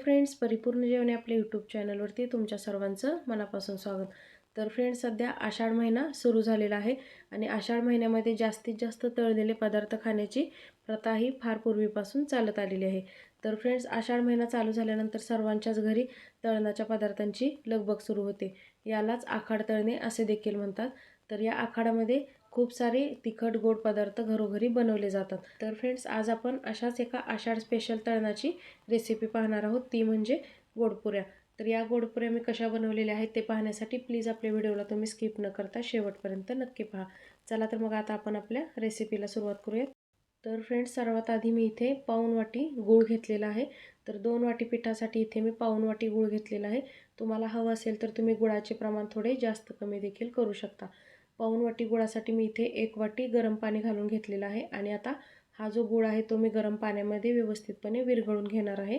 Friends परिपूर्ण जेवणे आपल्या यूट्यूब चॅनलवरती तुमच्या सर्वांचं मनापासून स्वागत. तर फ्रेंड्स सध्या आषाढ महिना सुरू झालेला आहे आणि आषाढ महिन्यामध्ये जास्तीत जास्त तळलेले पदार्थ खाण्याची प्रथा ही फार पूर्वीपासून चालत आलेली आहे. तर फ्रेंड्स आषाढ महिना चालू झाल्यानंतर सर्वांच्याच घरी तळणाच्या पदार्थांची लगबग सुरू होते. यालाच आखाड तळणे असे देखील म्हणतात. तर या आखाडामध्ये खूप सारे तिखट गोड पदार्थ घरोघरी बनवले जातात. तर फ्रेंड्स आज आपण अशाच एका आषाढ स्पेशल तळणाची रेसिपी पाहणार आहोत. ती म्हणजे गोडपुऱ्या. तर या गोडपुऱ्या मी कशा बनवलेल्या आहेत ते पाहण्यासाठी प्लीज आपल्या व्हिडिओला तुम्ही स्किप न करता शेवटपर्यंत नक्की पहा. चला तर मग आता आपण आपल्या रेसिपीला सुरुवात करूयात. तर फ्रेंड्स सर्वात आधी मी इथे पाऊन वाटी गूळ घेतलेला आहे. तर दोन वाटी पिठासाठी इथे मी पाऊन वाटी गूळ घेतलेला आहे. तुम्हाला हवं असेल तर तुम्ही गुळाचे प्रमाण थोडे जास्त कमी देखील करू शकता. पाऊन वाटी गुळासाठी मी इथे एक वाटी गरम पाणी घालून घेतलेलं आहे. आणि आता हा जो गुळ आहे तो मी गरम पाण्यामध्ये व्यवस्थितपणे विरघळून घेणार आहे.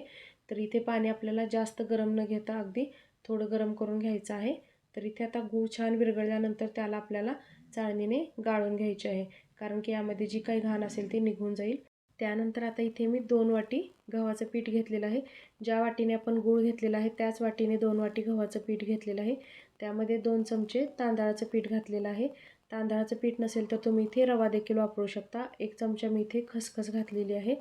तर इथे पाणी आपल्याला जास्त गरम न घेता अगदी थोडं गरम करून घ्यायचं आहे. तर इथे आता गूळ छान विरघळल्यानंतर त्याला आपल्याला चाळणीने गाळून घ्यायचे आहे. कारण की यामध्ये जी काही घाण असेल ती निघून जाईल. त्यानंतर आता इथे मी दोन वाटी गव्हाचं पीठ घेतलेलं आहे. ज्या वाटीने आपण गूळ घेतलेला आहे त्याच वाटीने दोन वाटी गव्हाचं पीठ घेतलेलं आहे. त्यामध्ये दोन चमचे तांदळाचं पीठ घातलेलं आहे. तांदळाचं पीठ नसेल तर तुम्ही इथे रवा देखील वापरू शकता. एक चमचा मी इथे खसखस घातलेली आहे.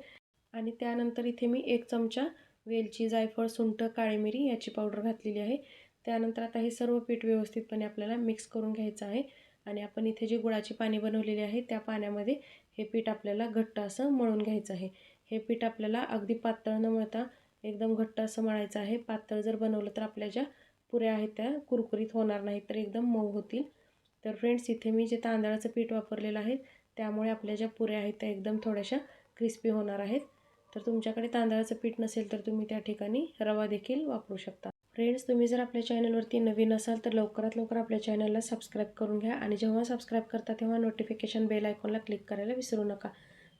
आणि त्यानंतर इथे मी एक चमचा वेलची जायफळ सुंठ काळी मिरी याची पावडर घातलेली आहे. त्यानंतर आता हे सर्व पीठ व्यवस्थितपणे आपल्याला मिक्स करून घ्यायचं आहे. आणि आपण इथे जी गुळाची पाणी बनवलेली आहे त्या पाण्यामध्ये हे पीठ आपल्याला घट्ट असं मळून घ्यायचं आहे. हे पीठ आपल्याला अगदी पातळ न मळता एकदम घट्ट असं मळायचं आहे. पातळ जर बनवलं तर आपल्या ज्या पुऱ्या आहेत त्या कुरकुरीत होणार नाहीत तर एकदम मऊ होतील. तर फ्रेंड्स इथे मी जे तांदळाचं पीठ वापरलेलं आहे त्यामुळे आपल्या ज्या पुऱ्या आहेत त्या एकदम थोड्याशा क्रिस्पी होणार आहेत. तर तुमच्याकडे तांदळाचं पीठ नसेल तर तुम्ही त्या ठिकाणी रवा देखील वापरू शकता. फ्रेंड्स तुम्ही जर आपल्या चॅनलवरती नवीन असाल तर लवकरात लवकर आपल्या चॅनलला सबस्क्राईब करून घ्या आणि जेव्हा सबस्क्राईब करता तेव्हा नोटिफिकेशन बेल आयकॉनला क्लिक करायला विसरू नका.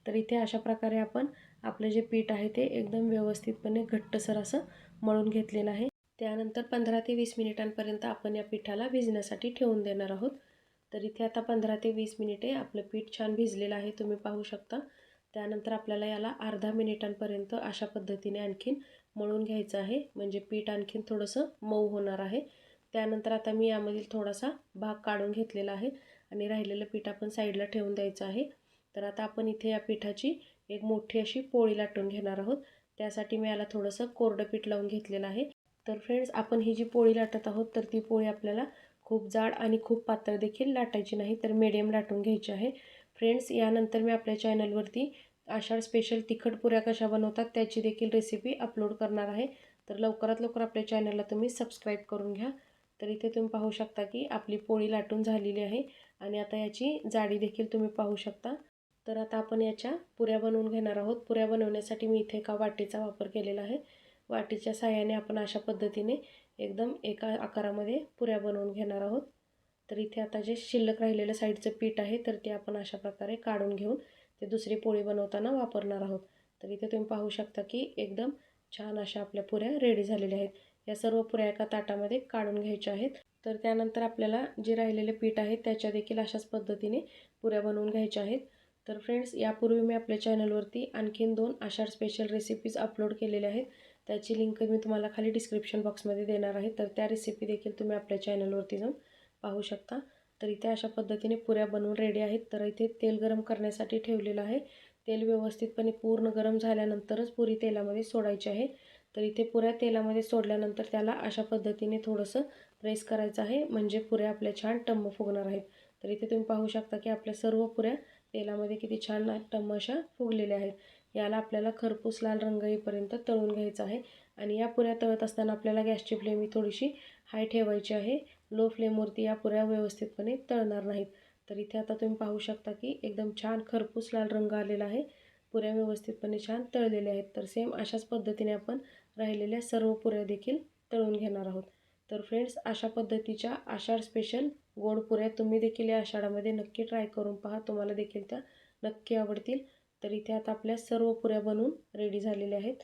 तर इथे अशा प्रकारे आपण आपलं जे पीठ आहे ते एकदम व्यवस्थितपणे घट्टसर असं मळून घेतलेलं आहे. त्यानंतर पंधरा ते वीस मिनिटांपर्यंत आपण या पिठाला भिजण्यासाठी ठेवून देणार आहोत. तर इथे आता पंधरा ते वीस मिनिटे आपलं पीठ छान भिजलेलं आहे तुम्ही पाहू शकता. त्यानंतर आपल्याला याला अर्धा मिनिटांपर्यंत अशा पद्धतीने आणखीन मळून घ्यायचं आहे. म्हणजे पीठ आणखीन थोडंसं मऊ होणार आहे. त्यानंतर आता मी यामधील थोडासा भाग काढून घेतलेला आहे आणि राहिलेलं पीठ आपण साईडला ठेवून द्यायचं आहे. तर आता आपण इथे या पिठाची एक मोठी अशी पोळी लाटून घेणार आहोत. त्यासाठी मी याला थोडंसं कोरडं पीठ लावून घेतलेलं आहे. तर फ्रेंड्स आपण ही जी पोळी लाटत आहोत तर ती पोळी आपल्याला खूप जाड आणि खूप पातळ देखील लाटायची नाही तर मीडियम लाटून घ्यायची आहे. फ्रेंड्स यानंतर मी आपल्या चॅनलवरती आषाढ स्पेशल तिखट पुऱ्या कशा बनवतात त्याची देखील रेसिपी अपलोड करणार आहे. तर लवकरात लवकर आपल्या चॅनलला तुम्ही सबस्क्राईब करून घ्या. तर इथे तुम्ही पाहू शकता की आपली पोळी लाटून झालेली आहे आणि आता याची जाडी देखील तुम्ही पाहू शकता. तर आता आपण याच्या पुऱ्या बनवून घेणार आहोत. पुऱ्या बनवण्यासाठी मी इथे एका वाटेचा वापर केलेला आहे. वाटीच्या साह्याने आपण अशा पद्धतीने एकदम एका आकारामध्ये पुऱ्या बनवून घेणार आहोत. तर इथे आता जे शिल्लक राहिलेलं साईडचं पीठ आहे तर ते आपण अशा प्रकारे काढून घेऊन ते दुसरी पोळी बनवताना वापरणार आहोत. तर इथे तुम्ही पाहू शकता की एकदम छान अशा आपल्या पुऱ्या रेडी झालेल्या आहेत. या सर्व पुऱ्या एका ताटामध्ये काढून घ्यायच्या आहेत. तर त्यानंतर आपल्याला जे राहिलेले पीठ आहे त्याच्या देखील अशाच पद्धतीने पुऱ्या बनवून घ्यायच्या आहेत. तर फ्रेंड्स यापूर्वी मी आपल्या चॅनलवरती आणखीन दोन आषाढ स्पेशल रेसिपीज अपलोड केलेल्या आहेत. त्याची लिंक मी तुम्हाला खाली डिस्क्रिप्शन बॉक्समध्ये देणार आहे. तर त्या रेसिपी देखील तुम्ही आपल्या चॅनलवरती जाऊन पाहू शकता. तर इथे अशा पद्धतीने पुऱ्या बनवून रेडी आहेत. तर इथे तेल गरम करण्यासाठी ठेवलेलं आहे. तेल व्यवस्थितपणे पूर्ण गरम झाल्यानंतरच पुरी तेलामध्ये सोडायची आहे. तर इथे पुऱ्या तेलामध्ये सोडल्यानंतर त्याला अशा पद्धतीने थोडंसं प्रेस करायचं आहे. म्हणजे पुऱ्या आपल्या छान टम्म फुगणार आहेत. तर इथे तुम्ही पाहू शकता की आपल्या सर्व पुऱ्या तेलामध्ये किती छान टमाशा फुगलेल्या आहेत. याला आपल्याला खरपूस लाल रंग येईपर्यंत तळून घ्यायचा आहे. आणि या पुऱ्या तळत असताना आपल्याला गॅसची फ्लेम ही थोडीशी हाय ठेवायची आहे. लो फ्लेमवरती या पुऱ्या व्यवस्थितपणे तळणार नाहीत. तर इथे आता तुम्ही पाहू शकता की एकदम छान खरपूस लाल रंग आलेला आहे. पुऱ्या व्यवस्थितपणे छान तळलेल्या आहेत. तर सेम अशाच पद्धतीने आपण राहिलेल्या सर्व पुऱ्या देखील तळून घेणार आहोत. तर फ्रेंड्स अशा पद्धतीच्या आषाढ स्पेशल गोड पुऱ्या तुम्ही देखील या आषाढामध्ये नक्की ट्राय करून पहा. तुम्हाला देखील त्या नक्की आवडतील. तर इथे आता आपल्या सर्व पुऱ्या बनवून रेडी झालेल्या आहेत.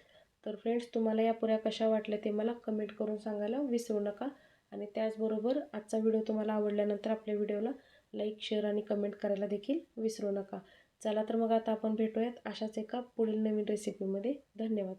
तर फ्रेंड्स तुम्हाला या पुऱ्या कशा वाटल्या ते मला कमेंट करून सांगायला विसरू नका. आणि त्याचबरोबर आजचा व्हिडिओ तुम्हाला आवडल्यानंतर आपल्या व्हिडिओला लाईक शेअर आणि कमेंट करायला देखील विसरू नका. चला तर मग आता आपण भेटूयात अशाच एका पुढील नवीन रेसिपीमध्ये धन्यवाद.